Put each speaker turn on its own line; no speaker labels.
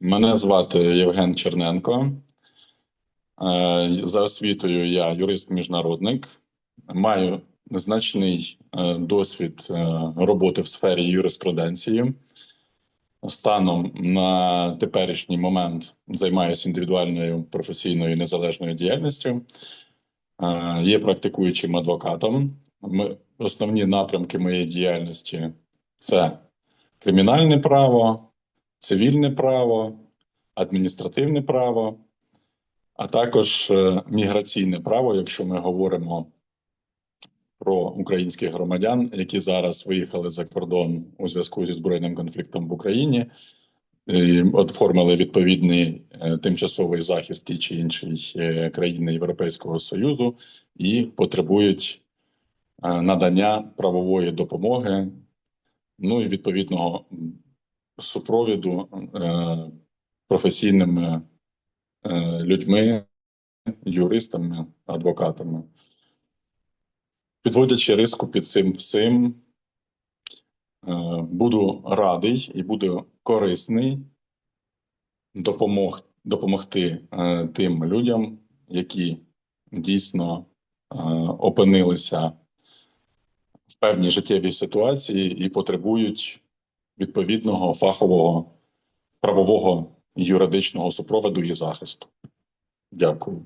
Мене звати Євген Черненко. Е, За освітою я юрист-міжнародник. Маю значний е, досвід е, роботи в сфері юриспруденції. Станом на теперішній момент займаюся індивідуальною професійною незалежною діяльністю. Є практикуючим адвокатом. Ми, основні напрямки моєї діяльності це кримінальне право, цивільне право, адміністративне право, а також е, міграційне право, якщо ми говоримо про українських громадян, які зараз виїхали за кордон у зв'язку зі збройним конфліктом в Україні, і оформили відповідний е, тимчасовий захист тій чи іншій е, країни Європейського Союзу і потребують надання правової допомоги, ну і відповідного супровіду е, професійними е, людьми, юристами, адвокатами. Підводячи риску під цим всім, е, буду радий і буду корисний допомог, допомогти тим людям, які дійсно опинилися в певній життєвій ситуації і потребують відповідного фахового правового юридичного супроводу і захисту. Дякую.